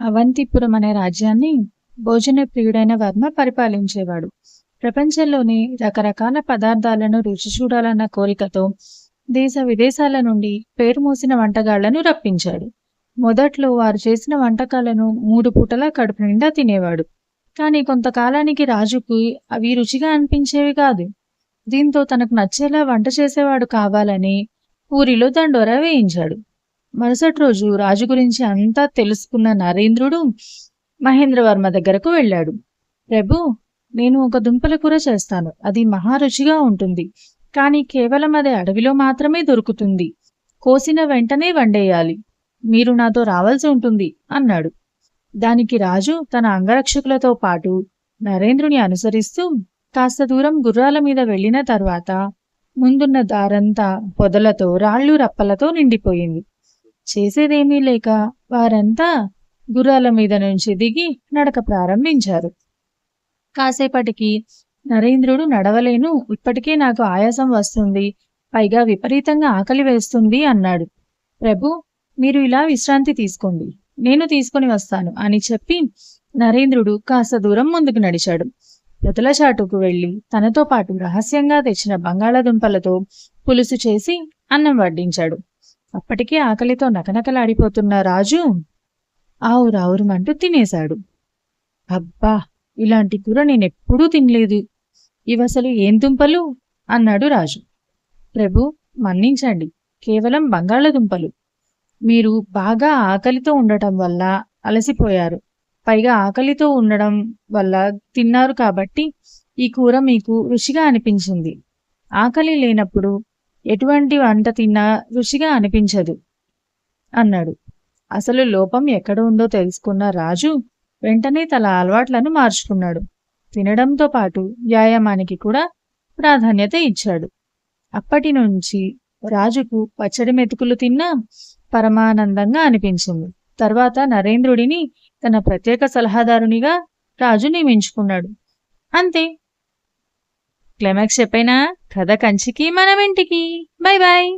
అవంతిపురం అనే రాజ్యాన్ని భోజన ప్రియుడైన వర్మ పరిపాలించేవాడు. ప్రపంచంలోని రకరకాల పదార్థాలను రుచి చూడాలన్న కోరికతో దేశ విదేశాల నుండి పేరు మోసిన వంటగాళ్ళను రప్పించాడు. మొదట్లో వారు చేసిన వంటకాలను మూడు పూటలా కడుపు నిండా తినేవాడు. కానీ కొంతకాలానికి రాజుకు అవి రుచిగా అనిపించేవి కాదు. దీంతో తనకు నచ్చేలా వంట చేసేవాడు కావాలని ఊరిలో దండోరా వేయించాడు. మరుసటి రోజు రాజు గురించి అంతా తెలుసుకున్న నరేంద్రుడు మహేంద్రవర్మ దగ్గరకు వెళ్ళాడు. ప్రభు నేను ఒక దుంపల కూర చేస్తాను. అది మహారుచిగా ఉంటుంది. కానీ కేవలం అది అడవిలో మాత్రమే దొరుకుతుంది. కోసిన వెంటనే వండేయాలి. మీరు నాతో రావాల్సి ఉంటుంది అన్నాడు. దానికి రాజు తన అంగరక్షకులతో పాటు నరేంద్రుని అనుసరిస్తూ కాస్త దూరం గుర్రాల మీద వెళ్ళిన తర్వాత ముందున్న దారంతా పొదలతో రాళ్ళు రప్పలతో నిండిపోయింది. చేసేదేమీ లేక వారంతా గుర్రాల మీద నుంచి దిగి నడక ప్రారంభించారు. కాసేపటికి నరేంద్రుడు నడవలేను ఇప్పటికే నాకు ఆయాసం వస్తుంది పైగా విపరీతంగా ఆకలి వేస్తుంది అన్నాడు. ప్రభు మీరు ఇలా విశ్రాంతి తీసుకోండి నేను తీసుకుని వస్తాను అని చెప్పి నరేంద్రుడు కాస్త దూరం ముందుకు నడిచాడు. పొదల చాటుకు వెళ్ళి తనతో పాటు రహస్యంగా తెచ్చిన బంగాళాదుంపలతో పులుసు చేసి అన్నం వడ్డించాడు. అప్పటికే ఆకలితో నకనకలాడిపోతున్న రాజు ఆవురావురుమంటూ తినేశాడు. అబ్బా ఇలాంటి కూర నేనెప్పుడూ తినలేదు. ఇవసలు ఏం దుంపలు? అన్నాడు రాజు. ప్రభు మన్నించండి. కేవలం బంగాళదుంపలు. మీరు బాగా ఆకలితో ఉండటం వల్ల అలసిపోయారు. పైగా ఆకలితో ఉండడం వల్ల తిన్నారు కాబట్టి ఈ కూర మీకు రుచిగా అనిపించింది. ఆకలి లేనప్పుడు ఎటువంటి వంట తిన్నా రుచిగా అనిపించదు అన్నాడు. అసలు లోపం ఎక్కడ ఉందో తెలుసుకున్న రాజు వెంటనే తన అలవాట్లను మార్చుకున్నాడు. తినడంతో పాటు వ్యాయామానికి కూడా ప్రాధాన్యత ఇచ్చాడు. అప్పటి నుంచి రాజుకు పచ్చడి మెతుకులు తిన్నా పరమానందంగా అనిపించింది. తర్వాత నరేంద్రుడిని తన ప్రత్యేక సలహాదారునిగా రాజు నియమించుకున్నాడు. అంతే క్లైమాక్స్ చెప్పైనా కథ కంచికి మనం ఇంటికి బై బాయ్